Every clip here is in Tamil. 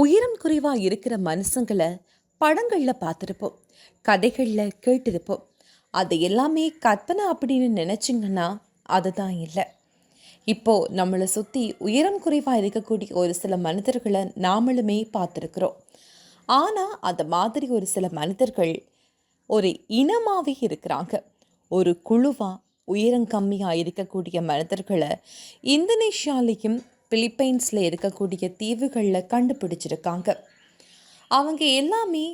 உயரம் குறைவாக இருக்கிற மனுஷங்களை படங்களில் பார்த்துருப்போம் கதைகளில் கேட்டிருப்போம். அது எல்லாமே கற்பனை அப்படின்னு நினச்சிங்கன்னா அதுதான் இல்லை. இப்போது நம்மளை சுற்றி உயரம் குறைவாக இருக்கக்கூடிய ஒரு சில மனிதர்களை நாமளுமே பார்த்துருக்குறோம். ஆனால் அந்த மாதிரி ஒரு சில மனிதர்கள் ஒரு இனமாகவே இருக்கிறாங்க. ஒரு குழுவாக உயரம் கம்மியாக இருக்கக்கூடிய மனிதர்களை இந்தோனேஷியாலேயும் பிலிப்பைன்ஸில் இருக்கக்கூடிய தீவுகளில் கண்டுபிடிச்சிருக்காங்க. அவங்க எல்லாமே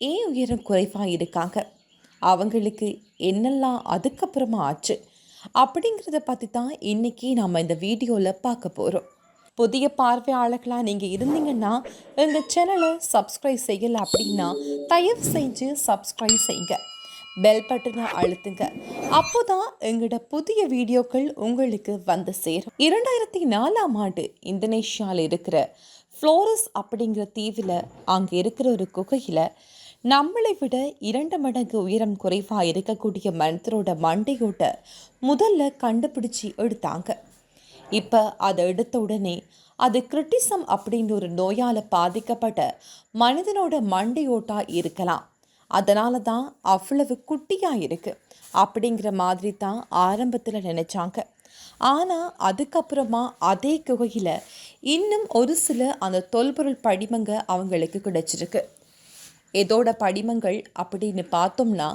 ஏன் உயரம் குறைவாக இருக்காங்க? அவங்களுக்கு என்னெல்லாம் அதுக்கப்புறமா ஆச்சு? அப்படிங்கிறத பற்றி தான் இன்றைக்கி நம்ம இந்த வீடியோவில் பார்க்க போகிறோம் புதிய பார்வையாளர்களாக நீங்கள் இருந்தீங்கன்னா எங்கள் சேனலை சப்ஸ்கிரைப் செய்யலை அப்படின்னா தயவு செஞ்சு சப்ஸ்கிரைப் செய்யுங்க பெல் பட்டனை அழுத்துங்க. அப்போதான் எங்களோட புதிய வீடியோக்கள் உங்களுக்கு வந்து சேரும். இரண்டாயிரத்தி நாலாம் ஆண்டு இந்தோனேஷியாவில் இருக்கிற ஃப்ளோரஸ் அப்படிங்கிற தீவில் அங்கே இருக்கிற ஒரு குகையில் நம்மளை விட இரண்டு மடங்கு உயரம் குறைவாக இருக்கக்கூடிய மனிதரோட மண்டையோட்ட முதல்ல கண்டுபிடிச்சி எடுத்தாங்க. இப்போ அதை எடுத்த உடனே அது கிரிட்டிசம் அப்படின்னு ஒரு நோயால் பாதிக்கப்பட்ட மனிதனோட மண்டையோட்டா இருக்கலாம். அதனால தான் அவ்வளவு குட்டியாக இருக்குது அப்படிங்கிற மாதிரி தான் ஆரம்பத்தில் நினச்சாங்க. ஆனால் அதுக்கப்புறமா அதே குகையில் இன்னும் ஒரு சில அந்த தொல்பொருள் படிமங்க அவங்களுக்கு கிடைச்சிருக்கு. இதோட படிமங்கள் அப்படின்னு பார்த்தோம்னா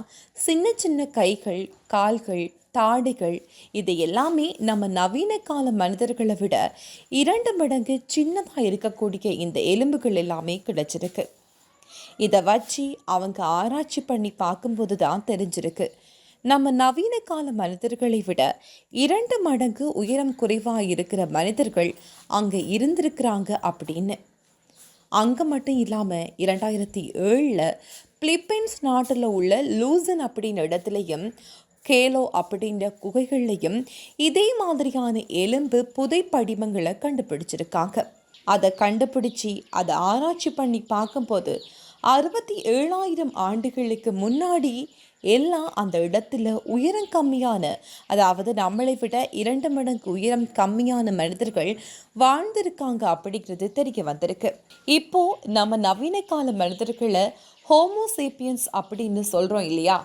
சின்ன சின்ன கைகள் கால்கள் தாடைகள் இது எல்லாமே நம்ம நவீன கால மனிதர்களை விட இரண்டு மடங்கு சின்னதாக இருக்கக்கூடிய இந்த எலும்புகள் எல்லாமே கிடைச்சிருக்கு. இதை வச்சு அவங்க ஆராய்ச்சி பண்ணி பார்க்கும்போது தான் தெரிஞ்சிருக்கு. நம்ம நவீன கால மனிதர்களை விட இரண்டு மடங்கு உயரம் குறைவாக இருக்கிற மனிதர்கள் அங்கே இருந்திருக்கிறாங்க அப்படின்னு. அங்கே மட்டும் இல்லாமல் இரண்டாயிரத்தி ஏழில் பிலிப்பைன்ஸ் நாட்டில் உள்ள லூசன் அப்படின்ற இடத்துலையும் கேலோ அப்படின்ற குகைகள்லையும் இதே மாதிரியான எலும்பு புதை படிமங்களை கண்டுபிடிச்சிருக்காங்க. அதை கண்டுபிடிச்சி அதை ஆராய்ச்சி பண்ணி பார்க்கும்போது அறுபத்தி ஏழாயிரம் ஆண்டுகளுக்கு முன்னாடி எல்லாம் அந்த இடத்துல உயரம் கம்மியான அதாவது நம்மளை விட இரண்டு மடங்கு உயரம் கம்மியான மனிதர்கள் வாழ்ந்திருக்காங்க அப்படிங்கிறது தெரிய வந்திருக்கு. இப்போ நம்ம நவீன கால மனிதர்களை ஹோமோசேப்பியன்ஸ் அப்படின்னு சொல்கிறோம் இல்லையா?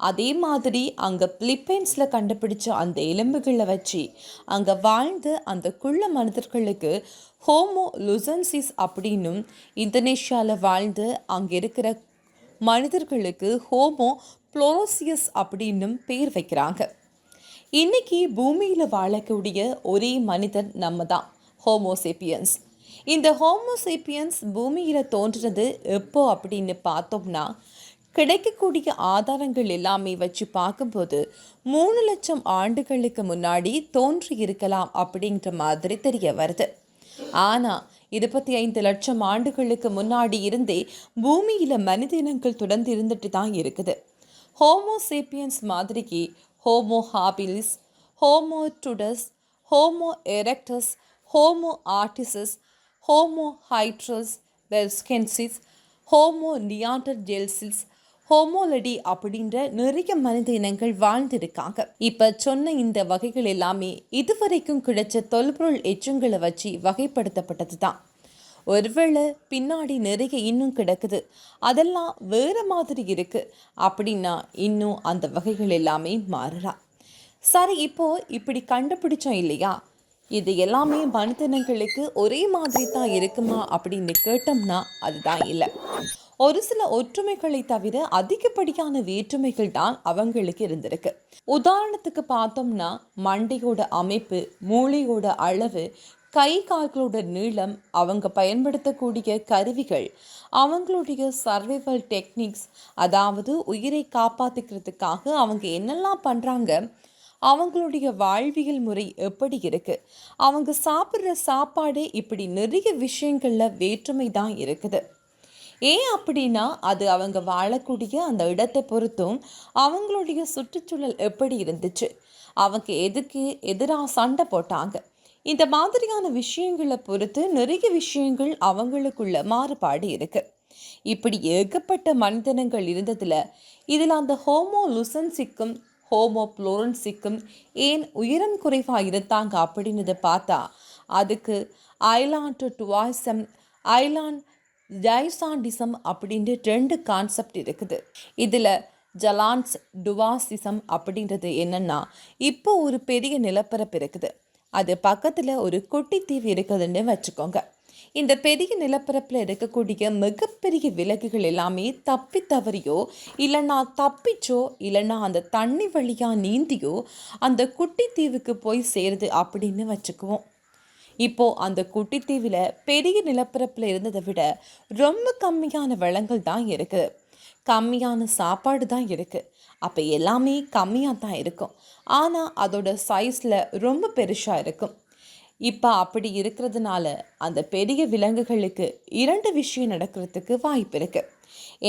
அதே மாதிரி அங்கே பிலிப்பைன்ஸில் கண்டுபிடிச்ச அந்த எலும்புகளை வச்சு அங்கே வாழ்ந்த அந்த குள்ள மனிதர்களுக்கு ஹோமோ லுசன்சிஸ் அப்படின்னும் இந்தோனேஷியாவில் வாழ்ந்து அங்கே இருக்கிற மனிதர்களுக்கு ஹோமோ புளோரோசியஸ் அப்படின்னும் பேர் வைக்கிறாங்க. இன்னைக்கு பூமியில் வாழக்கூடிய ஒரே மனிதன் நம்ம தான் ஹோமோசேப்பியன்ஸ் இந்த ஹோமோசேப்பியன்ஸ் பூமியில் தோன்றது எப்போ அப்படின்னு பார்த்தோம்னா கிடைக்கக்கூடிய ஆதாரங்கள் எல்லாமே வச்சு பார்க்கும்போது மூணு லட்சம் ஆண்டுகளுக்கு முன்னாடி தோன்றி இருக்கலாம் அப்படிங்கிற மாதிரி தெரிய வருது. ஆனால் இருபத்தி ஐந்து லட்சம் ஆண்டுகளுக்கு முன்னாடி இருந்தே பூமியில் மனித இனங்கள் தொடர்ந்து இருந்துட்டு தான் இருக்குது. ஹோமோசேப்பியன்ஸ் மாதிரிக்கு ஹோமோ ஹாபிலிஸ் ஹோமோ டுடஸ் homo erectus homo ஆர்டிசஸ் homo heidelbergensis homo neanderthalensis homo naledi அப்படின்ற நிறைய மனித இனங்கள் வாழ்ந்திருக்காங்க. இப்ப சொன்ன இந்த வகைகள் எல்லாமே இதுவரைக்கும் கிடைச்ச தொல்பொருள் எச்சங்களை வச்சு வகைப்படுத்தப்பட்டது தான் ஒருவேளை பின்னாடி நிறைய இன்னும் கிடக்குது. அதெல்லாம் வேற மாதிரி இருக்கு. அப்படின்னா இன்னும் அந்த வகைகள் எல்லாமே மாறலாம். சரி இப்போ இப்படி கண்டுபிடிச்சோம் இல்லையா? இது எல்லாமே மனிதனங்களுக்கு ஒரே மாதிரி தான் இருக்குமா அப்படின்னு கேட்டோம்னா அதுதான் இல்லை. ஒரு சில ஒற்றுமைகளை தவிர அதிகப்படியான வேற்றுமைகள் தான் அவங்களுக்கு இருந்திருக்கு. உதாரணத்துக்கு பார்த்தோம்னா மண்டையோட அமைப்பு மூளையோட அளவு கை கால்களோட நீளம் அவங்க பயன்படுத்தக்கூடிய கருவிகள் அவங்களுடைய சர்வைவல் டெக்னிக்ஸ் அதாவது உயிரை காப்பாற்றிக்கிறதுக்காக அவங்க என்னெல்லாம் பண்ணுறாங்க அவங்களுடைய வாழ்வியல் முறை எப்படி இருக்குது அவங்க சாப்பிட்ற சாப்பாடு இப்படி நிறைய விஷயங்களில் வேற்றுமை தான் இருக்குது. ஏன் அப்படின்னா அது அவங்க வாழக்கூடிய அந்த இடத்தை பொறுத்தும் அவங்களுடைய சுற்றுச்சூழல் எப்படி இருந்துச்சு? அவங்க எதுக்கு எதிராக சண்டை போட்டாங்க? இந்த மாதிரியான விஷயங்களை பொறுத்து நிறைய விஷயங்கள் அவங்களுக்குள்ள மாறுபாடு இருக்கு. இப்படி ஏகப்பட்ட மனிதனங்கள் இருந்ததில் இதில் அந்த ஹோமோ லுசன்சிக்கும் ஹோமோ புளோரன்சிக்கும் ஏன் உயரம் குறைவாக இருந்தாங்க அப்படின்றத பார்த்தா அதுக்கு ஐலாண்ட் டுவாய்சம் ஐலாண்ட் ஜைசாண்டிசம் அப்படின்ட்டு ரெண்டு கான்செப்ட் இருக்குது. இதில் ஜலான்ஸ் டுவாசிசம் அப்படின்றது என்னென்னா இப்போ ஒரு பெரிய நிலப்பரப்பு இருக்குது. அது பக்கத்தில் ஒரு குட்டி தீவு இருக்குதுன்னு வச்சுக்கோங்க. இந்த பெரிய நிலப்பரப்பில் இருக்கக்கூடிய மிகப்பெரிய விலங்குகள் எல்லாமே தப்பி தவறியோ இல்லைன்னா தப்பிச்சோ இல்லைன்னா அந்த தண்ணி வழியாக நீந்தியோ அந்த குட்டி தீவுக்கு போய் சேருது அப்படின்னு வச்சுக்குவோம். இப்போ அந்த குட்டித்தீவில் பெரிய நிலப்பரப்பில் இருந்ததை விட ரொம்ப கம்மியான வளங்கள் தான் இருக்குது கம்மியான சாப்பாடு தான் இருக்குது அப்போ எல்லாமே கம்மியாக தான் இருக்கும். ஆனால் அதோட சைஸில் ரொம்ப பெருசாக இருக்கும். இப்போ அப்படி இருக்கிறதுனால அந்த பெரிய விலங்குகளுக்கு இரண்டு விஷயம் நடக்கிறதுக்கு வாய்ப்பு இருக்குது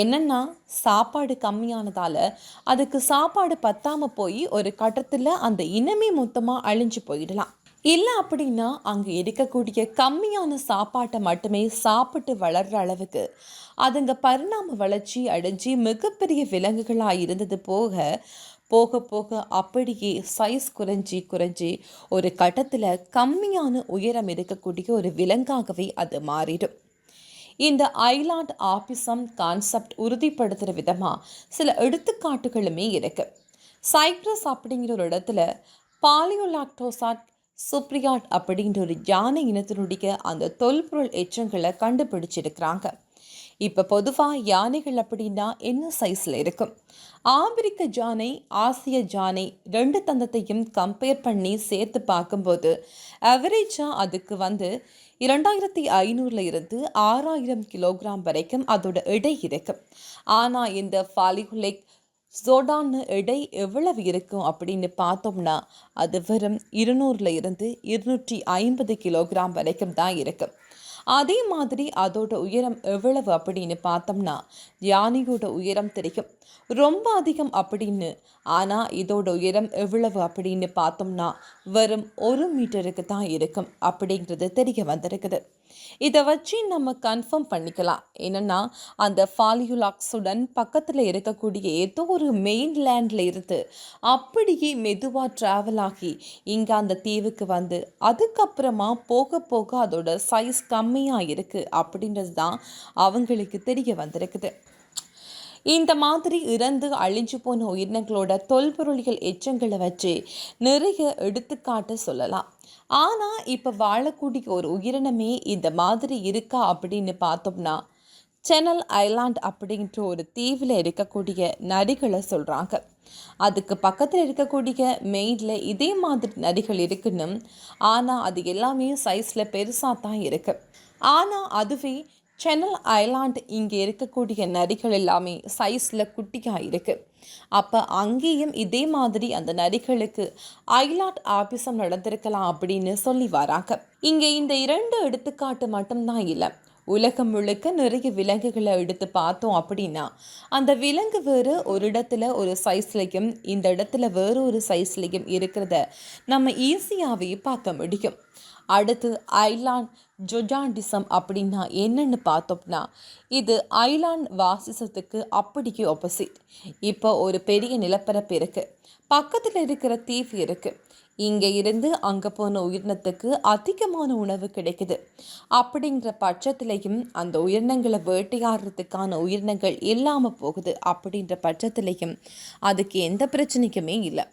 என்னென்னா சாப்பாடு கம்மியானதால் அதுக்கு சாப்பாடு பத்தாமல் போய் ஒரு கட்டத்தில் அந்த இனமே மொத்தமாக அழிஞ்சு போயிடலாம். இல்லை அப்படின்னா அங்கே இருக்கக்கூடிய கம்மியான சாப்பாட்டை மட்டுமே சாப்பிட்டு வளர்கிற அளவுக்கு அதுங்க பரிணாம வளர்ச்சி அடைஞ்சி மிகப்பெரிய விலங்குகளாக இருந்தது போக போக போக அப்படியே சைஸ் குறைஞ்சி குறைஞ்சி ஒரு கட்டத்தில் கம்மியான உயரம் இருக்கக்கூடிய ஒரு விலங்காகவே அது மாறிடும். இந்த ஐலாண்ட் ஆபிசம் கான்செப்ட் உறுதிப்படுத்துகிற விதமாக சில எடுத்துக்காட்டுகளுமே இருக்குது சைப்ரஸ் அப்படிங்கிற ஒரு இடத்துல பாலியோலாக்டோசாட் சுப்ரியாட் அப்படின்ற ஒரு யானை இனத்தினுடைய அந்த தொல்பொருள் எச்சங்களை கண்டுபிடிச்சிருக்கிறாங்க. இப்போ பொதுவாக யானைகள் அப்படின்னா என்ன சைஸில் இருக்கும்? ஆப்பிரிக்க ஜானை ஆசிய ஜானை ரெண்டு தந்தத்தையும் கம்பேர் பண்ணி சேர்த்து பார்க்கும்போது அவரேஜாக அதுக்கு வந்து இரண்டாயிரத்தி ஐநூறுல இருந்து ஆறாயிரம் கிலோகிராம் வரைக்கும் அதோட எடை இருக்கும். ஆனால் இந்த ஃபாலிகுலேக் ஜோடான்னு எடை எவ்வளவு இருக்கும் அப்படின்னு பார்த்தோம்னா அது வெறும் இருநூறுல இருந்து இருநூற்றி ஐம்பது கிலோகிராம் வரைக்கும் தான் இருக்கும். அதே மாதிரி அதோட உயரம் எவ்வளவு அப்படின்னு பார்த்தோம்னா யானையோட உயரம் தெரியும். ரொம்ப அதிகம் அப்படின்னு ஆனால் இதோட உயரம் எவ்வளவு அப்படின்னு பார்த்தோம்னா வெறும் ஒரு மீட்டருக்கு தான் இருக்கும் அப்படிங்கிறது தெரிய வந்திருக்குது. இதை வச்சு நம்ம கன்ஃபார்ம் பண்ணிக்கலாம். என்னென்னா அந்த ஃபாலியுலாக்ஸுடன் பக்கத்தில் இருக்கக்கூடிய ஏதோ ஒரு மெயின்லேண்டில் இருந்து அப்படியே மெதுவாக ட்ராவல் ஆகி இங்கே அந்த தீவுக்கு வந்து அதுக்கப்புறமா போக போக அதோட சைஸ் கம்மியாக இருக்குது அப்படின்றது தான் அவங்களுக்கு தெரிய வந்திருக்குது. இந்த மாதிரி இறந்து அழிஞ்சு போன உயிரினங்களோட தொல்பொருளிகள் எச்சங்களை வச்சு நிறைய எடுத்துக்காட்டு சொல்லலாம். ஆனால் இப்போ வாழக்கூடிய ஒரு உயிரினமே இந்த மாதிரி இருக்கா அப்படின்னு பார்த்தோம்னா சென்னல் ஐலாண்ட் அப்படின்ற ஒரு தீவில் இருக்கக்கூடிய நரிகளை சொல்கிறாங்க அதுக்கு பக்கத்தில் இருக்கக்கூடிய மெயினில் இதே மாதிரி நரிகள் இருக்குன்னு ஆனால் அது எல்லாமே சைஸில் பெருசாக தான் இருக்குது ஆனால் அதுவே சென்னல் ஐலாண்ட் இங்கே இருக்கக்கூடிய நரிகள் எல்லாமே சைஸில் குட்டியாக இருக்குது அப்போ அங்கேயும் இதே மாதிரி அந்த நரிகளுக்கு ஐலாட் ஆபிசம் நடந்திருக்கலாம் அப்படின்னு சொல்லி வராங்க. இங்கே இந்த இரண்டு எடுத்துக்காட்டு மட்டும்தான் இல்லை. உலகம் முழுக்க நிறைய விலங்குகளை எடுத்து பார்த்தோம் அப்படின்னா அந்த விலங்கு வேறு ஒரு இடத்துல ஒரு சைஸ்லையும் இந்த இடத்துல வேறு ஒரு சைஸ்லையும் இருக்கிறத நம்ம ஈஸியாகவே பார்க்க முடியும். அடுத்து ஐலாண்ட் ஜொஜாண்டிசம் அப்படின்னா என்னன்னு பார்த்தோம்னா இது ஐலாண்ட் வாசிசத்துக்கு அப்படிக்கு ஆப்போசிட் இப்போ ஒரு பெரிய நிலப்பரப்பு இருக்குது பக்கத்தில் இருக்கிற தீவு இருக்குது இங்கே இருந்து அங்கே போன உயிரினத்துக்கு அதிகமான உணவு கிடைக்குது. அப்படிங்கிற பட்சத்திலையும் அந்த உயிரினங்களை வேட்டையாடுறதுக்கான உயிரினங்கள் இல்லாமல் போகுது அப்படின்ற பட்சத்திலையும் அதுக்கு எந்த பிரச்சனைக்குமே இல்லை.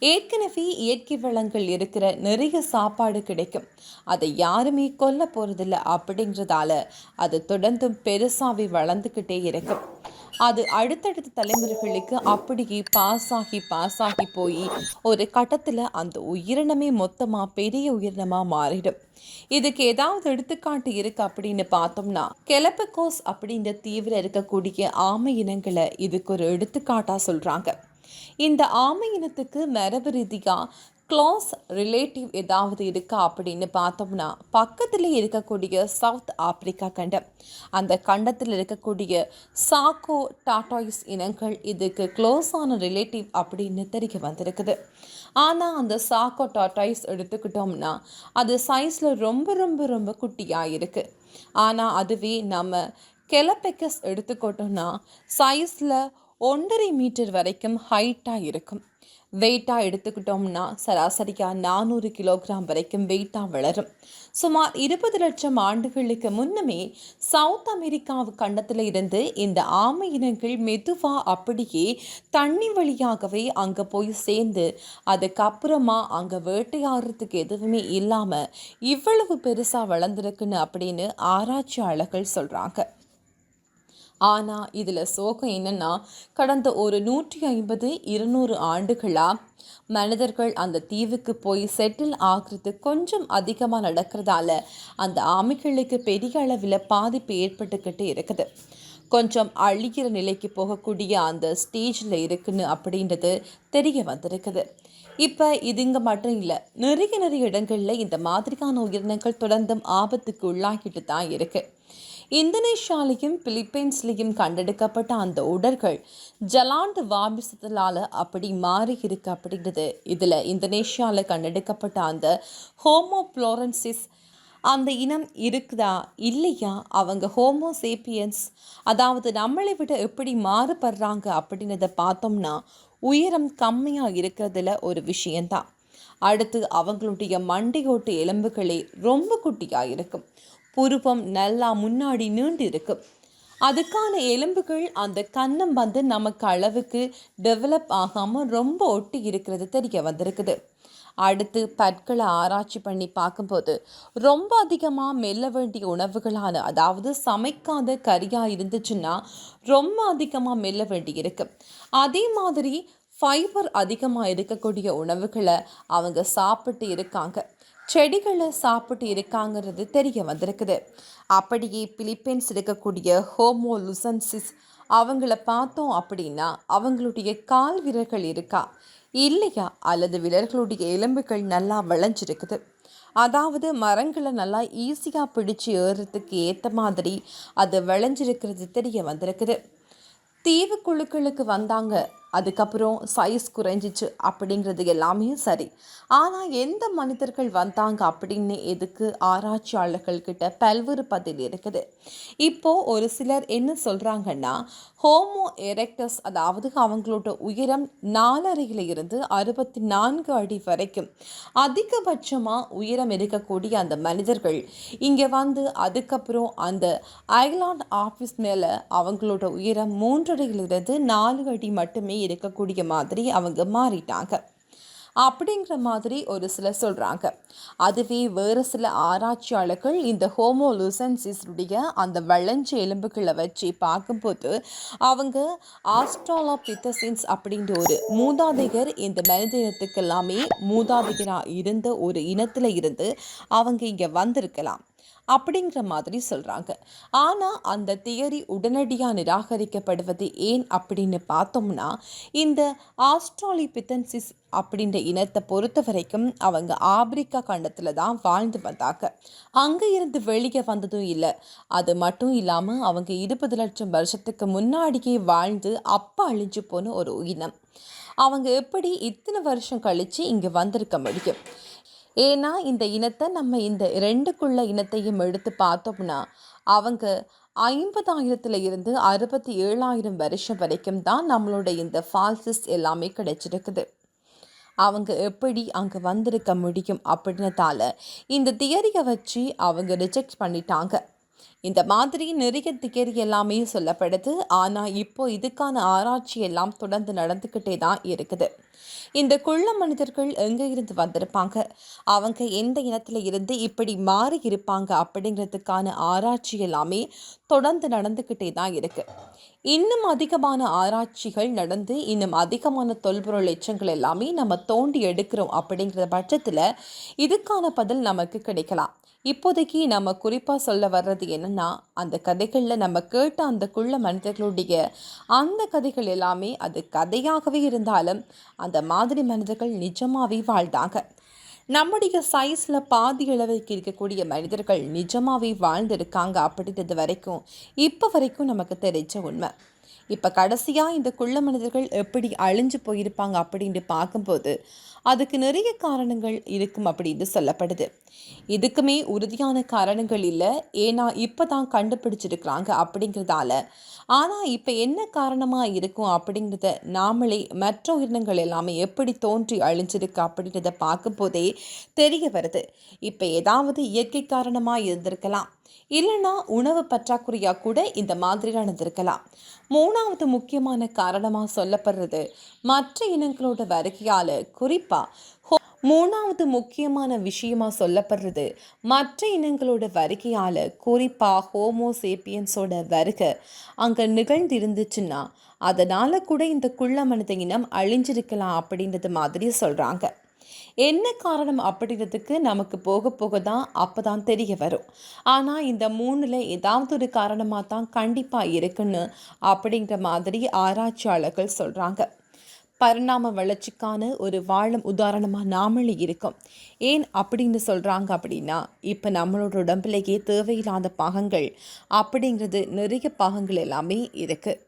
ஏற்கனவே இயற்கை வளங்கள் இருக்கிற நிறைய சாப்பாடு கிடைக்கும். அதை யாருமே கொல்ல போகிறதில்ல அப்படிங்கிறதால அது தொடர்ந்தும் பெருசாகவே வளர்ந்துக்கிட்டே இருக்கும். அது அடுத்தடுத்த தலைமுறைகளுக்கு அப்படியே பாஸ் ஆகி பாஸ் ஆகி போய் ஒரு கட்டத்தில் அந்த உயிரினமே மொத்தமாக பெரிய உயிரினமாக மாறிடும். இதுக்கு ஏதாவது எடுத்துக்காட்டு இருக்கு அப்படின்னு பார்த்தோம்னா கெலப்பகோஸ் அப்படின்ற தீவிர இருக்கக்கூடிய ஆமை இனங்களை இதுக்கு ஒரு எடுத்துக்காட்டாக சொல்கிறாங்க இந்த ஆமை இனத்துக்கு மரபு ரீதியாக க்ளோஸ் ரிலேட்டிவ் ஏதாவது இருக்கா அப்படின்னு பார்த்தோம்னா பக்கத்தில் இருக்கக்கூடிய சவுத் ஆப்பிரிக்கா கண்டம். அந்த கண்டத்தில் இருக்கக்கூடிய சாக்கோ டாட்டாய்ஸ் இனங்கள் இதுக்கு க்ளோஸான ரிலேட்டிவ் அப்படின்னு தெரிய வந்திருக்குது. ஆனால் அந்த சாக்கோ டாட்டாய்ஸ் எடுத்துக்கிட்டோம்னா அது சைஸில் ரொம்ப ரொம்ப ரொம்ப குட்டியாக இருக்குது ஆனால் அதுவே நம்ம கெலப்பெக்கஸ் எடுத்துக்கிட்டோம்னா சைஸில் ஒன்றரை மீட்டர் வரைக்கும் ஹைட்டாக இருக்கும். வெயிட்டாக எடுத்துக்கிட்டோம்னா சராசரியாக நானூறு கிலோகிராம் வரைக்கும் வெயிட்டாக வளரும். சுமார் இருபது லட்சம் ஆண்டுகளுக்கு முன்னமே சவுத் அமெரிக்காவு கண்டத்தில் இருந்து இந்த ஆமை இனங்கள் மெதுவாக அப்படியே தண்ணி வழியாகவே அங்கே போய் சேர்ந்து அதுக்கப்புறமா அங்கே வேட்டையாடுறதுக்கு எதுவுமே இல்லாமல் இவ்வளவு பெருசாக வளர்ந்துருக்குன்னு அப்படின்னு ஆராய்ச்சியாளர்கள் சொல்கிறாங்க ஆனால் இதில் சோகம் என்னென்னா கடந்த ஒரு நூற்றி ஐம்பது இருநூறு ஆண்டுகளாக மனிதர்கள் அந்த தீவுக்கு போய் செட்டில் ஆகிறது கொஞ்சம் அதிகமாக நடக்கிறதால அந்த ஆமைகளுக்கு பெரிய அளவில் பாதிப்பு ஏற்பட்டுக்கிட்டு இருக்குது. கொஞ்சம் அழிகிற நிலைக்கு போகக்கூடிய அந்த ஸ்டேஜில் இருக்குன்னு அப்படின்றது தெரிய வந்திருக்குது. இப்போ இதுங்க மட்டும் இல்லை நிறைய நிறைய இடங்களில் இந்த மாதிரியான உயிரினங்கள் தொடர்ந்தும் ஆபத்துக்கு உள்ளாகிட்டு தான் இருக்குது இந்தோனேஷியாலையும் பிலிப்பைன்ஸ்லையும் கண்டெடுக்கப்பட்ட அந்த உடல்கள் ஜலாண்டு வாபிசத்தலால் அப்படி மாறி இருக்கு அப்படின்றது. இதில் இந்தோனேஷியாவில் கண்டெடுக்கப்பட்ட அந்த ஹோமோப்ளோரன்சிஸ் அந்த இனம் இருக்குதா? இல்லையா? அவங்க ஹோமோசேப்பியன்ஸ் அதாவது நம்மளை விட எப்படி மாறுபடுறாங்க அப்படின்றத பார்த்தோம்னா உயரம் கம்மியாக இருக்கிறதுல ஒரு விஷயந்தான் அடுத்து அவங்களுடைய மண்டையோட்டு எலும்புகளே ரொம்ப குட்டியாக இருக்கும். புருவம் நல்லா முன்னாடி நீண்டிருக்கும் அதுக்கான எலும்புகள் அந்த கன்னம் வந்து நமக்கு அளவுக்கு டெவலப் ஆகாமல் ரொம்ப ஒட்டி இருக்கிறது தெரிய வந்திருக்குது. அடுத்து பற்களை ஆராய்ச்சி பண்ணி பார்க்கும்போது ரொம்ப அதிகமாக மெல்ல வேண்டிய உணவுகளான அதாவது சமைக்காத கறியாக இருந்துச்சுன்னா ரொம்ப அதிகமாக மெல்ல வேண்டி இருக்கு அதே மாதிரி ஃபைபர் அதிகமாக இருக்கக்கூடிய உணவுகளை அவங்க சாப்பிட்டு இருக்காங்க. செடிகளை சாப்பிட்டு இருக்காங்கிறது தெரிய வந்திருக்குது. அப்படியே பிலிப்பைன்ஸ் இருக்கக்கூடிய ஹோமோ லுசன்சிஸ் அவங்கள பார்த்தோம் அப்படின்னா அவங்களுடைய கால் விரல்கள் இருக்கா இல்லையா? அல்லது விரல்களுடைய எலும்புகள் நல்லா விளைஞ்சிருக்குது. அதாவது மரங்களை நல்லா ஈஸியாக பிடிச்சு ஏறுறதுக்கு ஏற்ற மாதிரி அது விளைஞ்சிருக்கிறது தெரிய வந்திருக்குது. தீவு குழுக்களுக்கு வந்தாங்க அதுக்கப்புறம் சைஸ் குறைஞ்சிச்சு அப்படிங்கிறது எல்லாமே சரி. ஆனால் எந்த மனிதர்கள் வந்தாங்க அப்படின்னு எதுக்கு ஆராய்ச்சியாளர்கள் கிட்ட பல்வேறு பதில் இருக்குது. இப்போ ஒரு சிலர் என்ன சொல்கிறாங்கன்னா ஹோமோ எரெக்டஸ் அதாவது அவங்களோட உயரம் நாலரையில் இருந்து அறுபத்தி நான்கு அடி வரைக்கும். அதிகபட்சமாக உயரம் இருக்கக்கூடிய அந்த மனிதர்கள் இங்கே வந்து அதுக்கப்புறம் அந்த ஐலாண்ட் ஆஃபீஸ் மேலே அவங்களோட உயரம் மூன்றரையிலிருந்து நாலு அடி மட்டுமே இருக்கக்கூடிய மாதிரி அவங்க மாறிட்டாங்க. அப்படிங்கிற மாதிரி ஒரு சிலர் சொல்கிறாங்க அதுவே வேறு சில ஆராய்ச்சியாளர்கள் இந்த ஹோமோலூசன்சிஸுடைய அந்த வளைஞ்ச எலும்புகளை வச்சு பார்க்கும்போது அவங்க ஆஸ்ட்ராலோபித்தசின்ஸ் அப்படின்ற ஒரு மூதாதைகர் இந்த மனித இனத்துக்கு எல்லாமே மூதாதைகராக இருந்த ஒரு இனத்தில் இருந்து அவங்க இங்கே வந்திருக்கலாம். அப்படிங்கிற மாதிரி சொல்கிறாங்க ஆனால் அந்த தியரி உடனடியாக நிராகரிக்கப்படுவது ஏன் அப்படின்னு பார்த்தோம்னா இந்த ஆஸ்ட்ராலிபித்தன்சிஸ் அப்படின்ற இனத்தை பொறுத்த வரைக்கும் அவங்க ஆப்பிரிக்கா கண்டத்தில் தான் வாழ்ந்து வந்தாங்க. அங்கே இருந்து வெளியே வந்ததும் இல்லை. அது மட்டும் இல்லாமல் அவங்க இருபது லட்சம் வருஷத்துக்கு முன்னாடியே வாழ்ந்து அப்போ அழிஞ்சு போன ஒரு இனம். அவங்க எப்படி இத்தனை வருஷம் கழித்து இங்கே வந்திருக்க முடியும்? ஏன்னா இந்த இனத்தை நம்ம இந்த ரெண்டுக்குள்ள இனத்தையும் எடுத்து பார்த்தோம்னா அவங்க ஐம்பதாயிரத்துல இருந்து அறுபத்தி ஏழாயிரம் வருஷம் வரைக்கும் தான் நம்மளோட இந்த ஃபால்சிஸ் எல்லாமே கிடைச்சிருக்குது. அவங்க எப்படி அங்கே வந்திருக்க முடியும் அப்படின்னதால இந்த தியரியை வச்சு அவங்க ரிஜெக்ட் பண்ணிட்டாங்க. இந்த மாதிரி நிறைய தியரி எல்லாமே சொல்லப்படுது. ஆனால் இப்போ இதுக்கான ஆராய்ச்சி எல்லாம் தொடர்ந்து நடந்துக்கிட்டே தான் இருக்குது. இந்த குள்ள மனிதர்கள் எங்கே இருந்து வந்திருப்பாங்க? அவங்க எந்த இனத்தில் இருந்து இப்படி மாறி இருப்பாங்க அப்படிங்கிறதுக்கான ஆராய்ச்சி எல்லாமே தொடர்ந்து நடந்துக்கிட்டே தான் இருக்குது இன்னும் அதிகமான ஆராய்ச்சிகள் நடந்து இன்னும் அதிகமான தொல்பொருள் எச்சங்கள் எல்லாமே நம்ம தோண்டி எடுக்கிறோம் அப்படிங்கிற பட்சத்தில் இதுக்கான பதில் நமக்கு கிடைக்கலாம். இப்போதைக்கு நம்ம குறிப்பாக சொல்ல வர்றது என்னென்னா அந்த கதைகளில் நம்ம கேட்ட அந்த குள்ள மனிதர்களுடைய அந்த கதைகள் எல்லாமே அது கதையாகவே இருந்தாலும் அந்த மாதிரி மனிதர்கள் நிஜமாகவே வாழ்ந்தாங்க. நம்முடைய சைஸில் பாதி அளவுக்கு இருக்கக்கூடிய மனிதர்கள் நிஜமாகவே வாழ்ந்திருக்காங்க அப்படின்றது வரைக்கும் இப்போ வரைக்கும் நமக்கு தெரிஞ்ச உண்மை. இப்போ கடைசியாக இந்த குள்ள மனிதர்கள் எப்படி அழிஞ்சு போயிருப்பாங்க அப்படின்னு பார்க்கும்போது அதுக்கு நிறைய காரணங்கள் இருக்கும் அப்படின்னு சொல்லப்படுது. இதுக்குமே உறுதியான காரணங்கள் இல்லை. ஏன்னா இப்போ தான் கண்டுபிடிச்சிருக்கிறாங்க அப்படிங்கிறதால. ஆனால் இப்போ என்ன காரணமாக இருக்கும் அப்படிங்கிறத நாமளே மற்ற உயிரினங்கள் எல்லாமே எப்படி தோன்றி அழிஞ்சிருக்கு அப்படின்றத பார்க்கும்போதே தெரிய வருது. இப்போ ஏதாவது இயற்கை காரணமாக இருந்திருக்கலாம். இல்லைன்னா உணவு பற்றாக்குறையாக கூட இந்த மாதிரி நடந்திருக்கலாம் மூணாவது முக்கியமான காரணமாக சொல்லப்படுறது மற்ற இனங்களோட வருகையால் குறிப்பாக மூணாவது முக்கியமான விஷயமா சொல்லப்படுறது மற்ற இனங்களோட வருகையால் குறிப்பாக ஹோமோசேப்பியன்ஸோட வருகை அங்கே நிகழ்ந்திருந்துச்சுன்னா அதனால் கூட இந்த குள்ள மனித இனம் அழிஞ்சிருக்கலாம் அப்படின்றது மாதிரி சொல்கிறாங்க என்ன காரணம் அப்படிங்கிறதுக்கு நமக்கு போக போக தான் அப்போ தான் தெரிய வரும். ஆனால் இந்த மூணில் ஏதாவது ஒரு காரணமாக தான் கண்டிப்பாக இருக்குன்னு அப்படிங்கிற மாதிரி ஆராய்ச்சியாளர்கள் சொல்கிறாங்க பரிணாம வளர்ச்சிக்கான ஒரு வாழும் உதாரணமாக நாமளே இருக்கோம். ஏன் அப்படின்னு சொல்கிறாங்க அப்படின்னா இப்போ நம்மளோட உடம்புலேயே தேவையில்லாத பாகங்கள் அப்படிங்கிறது நிறைய பாகங்கள் எல்லாமே இருக்குது